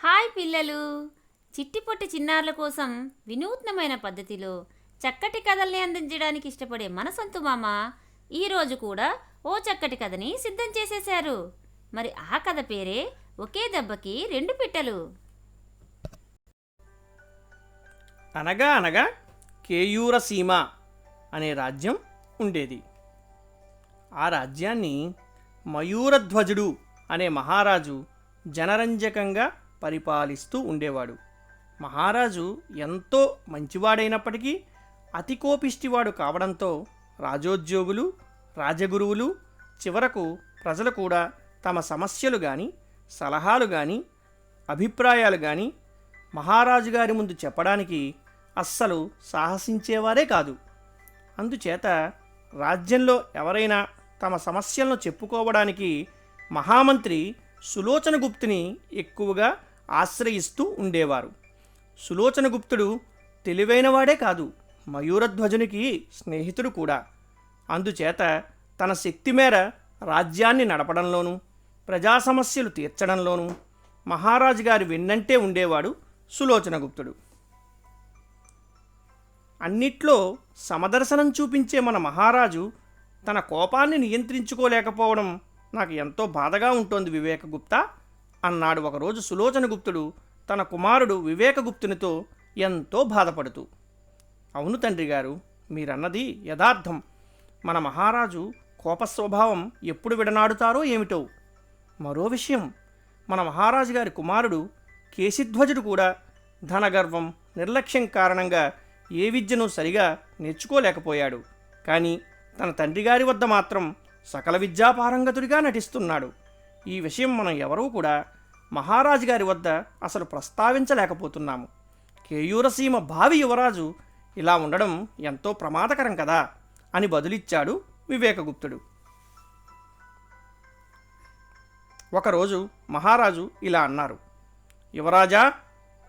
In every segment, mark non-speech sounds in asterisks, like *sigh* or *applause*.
Hi పిల్లలు. చిట్టిపొట్టి చిన్నారుల కోసం వినూత్నమైన పద్ధతిలో చక్కటి కథల్ని అందించడానికి ఇష్టపడే మన సొంత మామ ఈరోజు కూడా ఓ చక్కటి కథని సిద్ధం చేసేశారు. మరి ఆ కథ పేరే ఒకే దెబ్బకి రెండు పిట్టలు. అనగా అనగా కేయూరసీమ అనే రాజ్యం ఉండేది. ఆ రాజ్యాన్ని మయూరధ్వజుడు అనే మహారాజు జనరంజకంగా పరిపాలిస్తూ ఉండేవాడు. మహారాజు ఎంతో మంచివాడైనప్పటికీ అతి కోపిష్టివాడు కావడంతో రాజోద్యోగులు రాజగురువులు చివరకు ప్రజలు కూడా తమ సమస్యలు కానీ సలహాలు కానీ అభిప్రాయాలు కానీ మహారాజు గారి ముందు చెప్పడానికి అస్సలు సాహసించేవారే కాదు. అందుచేత రాజ్యంలో ఎవరైనా తమ సమస్యలను చెప్పుకోవడానికి మహామంత్రి సులోచనగుప్తుని ఎక్కువగా ఆశ్రయిస్తూ ఉండేవారు. సులోచనగుప్తుడు తెలివైనవాడే కాదు మయూరధ్వజునికి స్నేహితుడు కూడా. అందుచేత తన శక్తి మేర రాజ్యాన్ని నడపడంలోనూ ప్రజా సమస్యలు తీర్చడంలోనూ మహారాజు గారి వెన్నంటే ఉండేవాడు సులోచనగుప్తుడు అన్నిట్లో సమదర్శనం చూపించే మన మహారాజు తన కోపాన్ని నియంత్రించుకోలేకపోవడం నాకు ఎంతో బాధగా ఉంటోంది వివేకగుప్త అన్నాడు ఒకరోజు సులోచనగుప్తుడు తన కుమారుడు వివేకగుప్తునితో ఎంతో బాధపడుతూ. అవును తండ్రి గారు మీరన్నది యథార్థం. మన మహారాజు కోపస్వభావం ఎప్పుడు విడనాడుతారో ఏమిటో మరో విషయం. మన మహారాజు గారి కుమారుడు కేశిధ్వజుడు కూడా ధనగర్వం నిర్లక్ష్యం కారణంగా ఏ విద్యను సరిగా నేర్చుకోలేకపోయాడు. కానీ తన తండ్రి గారి వద్ద మాత్రం సకల విద్యాపారంగతుడిగా నటిస్తున్నాడు. ఈ విషయం మనం ఎవరూ కూడా మహారాజు గారి వద్ద అసలు ప్రస్తావించలేకపోతున్నాము. కేయూరసీమ భావి యువరాజు ఇలా ఉండడం ఎంతో ప్రమాదకరం కదా అని బదులిచ్చాడు వివేకగుప్తుడు. ఒకరోజు మహారాజు ఇలా అన్నారు. యువరాజా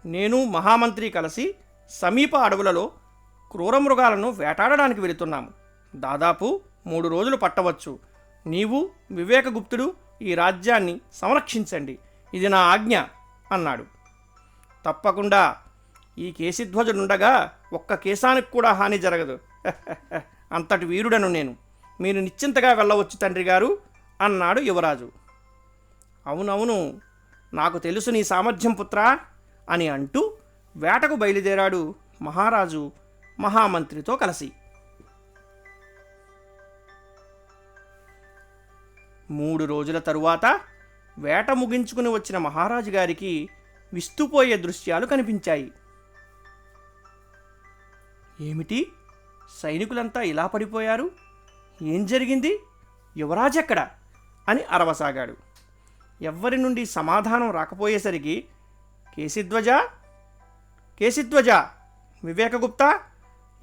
నేను మహామంత్రి కలిసి సమీప అడవులలో క్రూరమృగాలను వేటాడడానికి వెళుతున్నాము. దాదాపు మూడు రోజులు పట్టవచ్చు. నీవు వివేకగుప్తుడు ఈ రాజ్యాన్ని సంరక్షించండి. ఇది నా ఆజ్ఞ అన్నాడు. తప్పకుండా. ఈ కేసిధ్వజుడుండగా ఒక్క కేశానికి కూడా హాని జరగదు. *laughs* అంతటి వీరుడను నేను. మీరు నిశ్చింతగా వెళ్ళవచ్చు తండ్రి గారు అన్నాడు యువరాజు. అవునవును నాకు తెలుసు నీ సామర్థ్యం పుత్రా అని అంటూ వేటకు బయలుదేరాడు మహారాజు మహామంత్రితో కలిసి. మూడు రోజుల తరువాత వేట ముగించుకుని వచ్చిన మహారాజు గారికి విస్తుపోయే దృశ్యాలు కనిపించాయి. ఏమిటి? సైనికులంతా ఇలా పడిపోయారు? ఏం జరిగింది? యువరాజెక్కడ? అని అరవసాగాడు. ఎవ్వరి నుండి సమాధానం రాకపోయేసరికి కేసిధ్వజ కేసిధ్వజ వివేకగుప్తా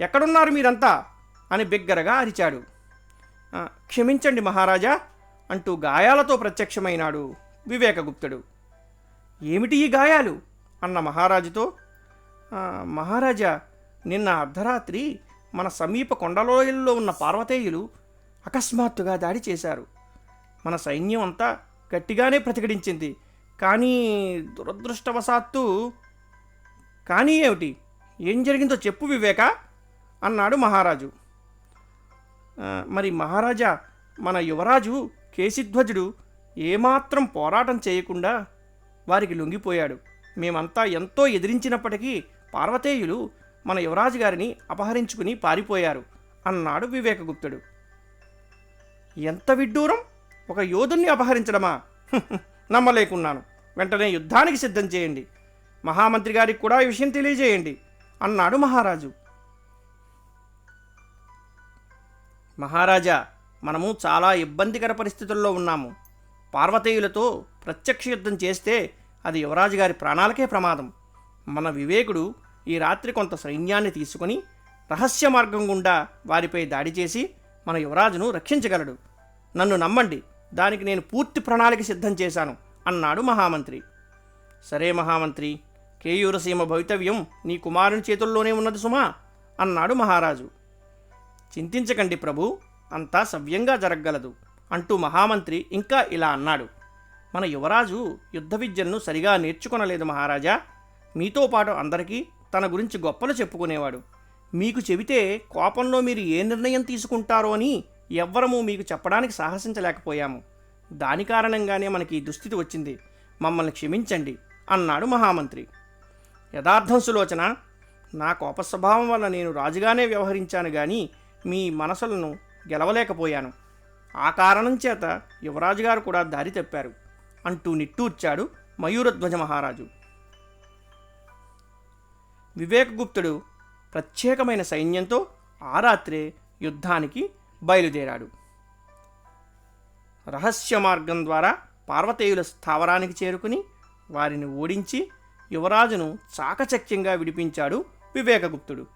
ఎక్కడున్నారు మీరంతా? అని బిగ్గరగా అరిచాడు. క్షమించండి మహారాజా అంటూ గాయాలతో ప్రత్యక్షమైనాడు వివేకగుప్తుడు. ఏమిటి ఈ గాయాలు? అన్న మహారాజుతో. మహారాజా నిన్న అర్ధరాత్రి మన సమీప కొండలోయల్లో ఉన్న పార్వతేయులు అకస్మాత్తుగా దాడి చేశారు. మన సైన్యం అంతా గట్టిగానే ప్రతిఘటించింది. కానీ దురదృష్టవశాత్తు కానీ ఏమిటి? ఏం జరిగిందో చెప్పు వివేక అన్నాడు మహారాజు. మరి మహారాజా మన యువరాజు కేసిధ్వజుడు ఏమాత్రం పోరాటం చేయకుండా వారికి లొంగిపోయాడు. మేమంతా ఎంతో ఎదిరించినప్పటికీ పార్వతేయులు మన యువరాజు గారిని అపహరించుకుని పారిపోయారు అన్నాడు వివేకగుప్తుడు. ఎంత విడ్డూరం! ఒక యోధుణ్ణి అపహరించడమా? *laughs* నమ్మలేకున్నాను. వెంటనే యుద్ధానికి సిద్ధం చేయండి. మహామంత్రి గారికి కూడా ఈ విషయం తెలియజేయండి. అన్నాడు మహారాజు. మహారాజా మనము చాలా ఇబ్బందికర పరిస్థితుల్లో ఉన్నాము. పార్వతీయులతో ప్రత్యక్ష యుద్ధం చేస్తే అది యువరాజు గారి ప్రాణాలకే ప్రమాదం. మన వివేకుడు ఈ రాత్రి కొంత సైన్యాన్ని తీసుకుని రహస్య మార్గం గుండా వారిపై దాడి చేసి మన యువరాజును రక్షించగలడు. నన్ను నమ్మండి. దానికి నేను పూర్తి ప్రణాళిక సిద్ధం చేశాను అన్నాడు మహామంత్రి. సరే మహామంత్రి కేయూరసీమ భవితవ్యం నీ కుమారుని చేతుల్లోనే ఉన్నది సుమా అన్నాడు మహారాజు. చింతించకండి ప్రభు అంతా సవ్యంగా జరగగలదు అంటూ మహామంత్రి ఇంకా ఇలా అన్నాడు. మన యువరాజు యుద్ధ విద్యను సరిగా నేర్చుకొనలేదు మహారాజా. మీతో పాటు అందరికీ తన గురించి గొప్పలు చెప్పుకునేవాడు. మీకు చెబితే కోపంలో మీరు ఏ నిర్ణయం తీసుకుంటారో అని ఎవ్వరము మీకు చెప్పడానికి సాహసించలేకపోయాము. దాని కారణంగానే మనకి ఈ దుస్థితి వచ్చింది. మమ్మల్ని క్షమించండి అన్నాడు మహామంత్రి. యథార్థం సులోచన నా కోపస్వభావం వల్ల నేను రాజుగానే వ్యవహరించాను కానీ మీ మనసులను గెలవలేకపోయాను. ఆ కారణం చేత యువరాజు గారు కూడా దారి తప్పారు అంటూ నిట్టూర్చాడు మయూరధ్వజ మహారాజు. వివేకగుప్తుడు ప్రత్యేకమైన సైన్యంతో ఆ రాత్రే యుద్ధానికి బయలుదేరాడు. రహస్య మార్గం ద్వారా పార్వతేయుల స్థావరానికి చేరుకుని వారిని ఓడించి యువరాజును చాకచక్యంగా విడిపించాడు వివేకగుప్తుడు.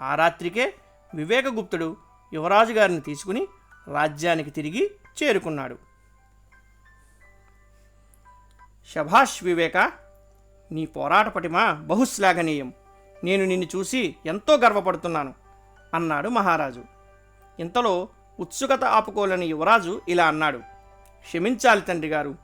ఆ రాత్రికే వివేకగుప్తుడు యువరాజు గారిని తీసుకుని రాజ్యానికి తిరిగి చేరుకున్నాడు. శభాష్ వివేక నీ పోరాట పటిమ బహుశ్లాఘనీయం. నేను నిన్ను చూసి ఎంతో గర్వపడుతున్నాను. అన్నాడు మహారాజు. ఇంతలో ఉత్సుకత ఆపుకోలేని యువరాజు ఇలా అన్నాడు క్షమించాలి తండ్రి గారు.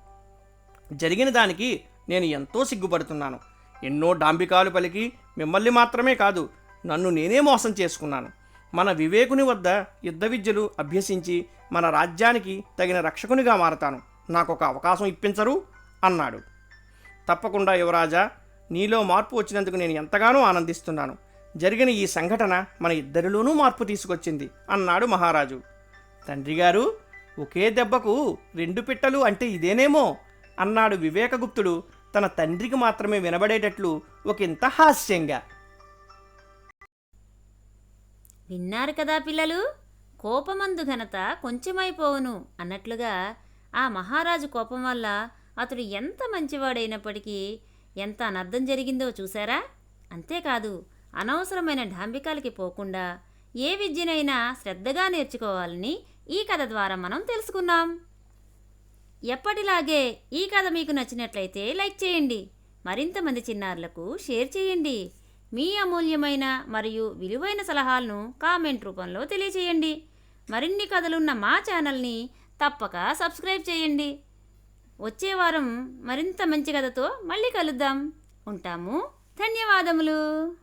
జరిగిన దానికి నేను ఎంతో సిగ్గుపడుతున్నాను. ఎన్నో డాంబికాలు పలికి మిమ్మల్ని మాత్రమే కాదు నన్ను నేనే మోసం చేసుకున్నాను. మన వివేకుని వద్ద యుద్ధ విద్యలు అభ్యసించి మన రాజ్యానికి తగిన రక్షకునిగా మారతాను. నాకు ఒక అవకాశం ఇప్పించరు అన్నాడు. తప్పకుండా యువరాజా నీలో మార్పు వచ్చినందుకు నేను ఎంతగానో ఆనందిస్తున్నాను. జరిగిన ఈ సంఘటన మన ఇద్దరిలోనూ మార్పు తీసుకొచ్చింది అన్నాడు మహారాజు. తండ్రిగారు ఒకే దెబ్బకు రెండు పిట్టలు అంటే ఇదేనేమో అన్నాడు వివేకగుప్తుడు. తన తండ్రికి మాత్రమే వినబడేటట్లు ఒకంత హాస్యంగా. విన్నారు కదా పిల్లలు కోపమందు ఘనత కొంచెమైపోవును అన్నట్లుగా ఆ మహారాజు కోపం వల్ల అతడు ఎంత మంచివాడైనప్పటికీ ఎంత అనర్థం జరిగిందో చూసారా అంతేకాదు అనవసరమైన డాంబికాలకి పోకుండా ఏ విద్యనైనా శ్రద్ధగా నేర్చుకోవాలని ఈ కథ ద్వారా మనం తెలుసుకున్నాం. ఎప్పటిలాగే ఈ కథ మీకు నచ్చినట్లయితే లైక్ చేయండి. మరింత మంది చిన్నారులకు షేర్ చేయండి. మీ అమూల్యమైన మరియు విలువైన సలహాలను కామెంట్ రూపంలో తెలియచేయండి. మరిన్ని కథలున్న మా ఛానల్ని తప్పక సబ్స్క్రైబ్ చేయండి. వచ్చే వారం మరింత మంచి కథతో మళ్ళీ కలుద్దాం. ఉంటాము. ధన్యవాదములు.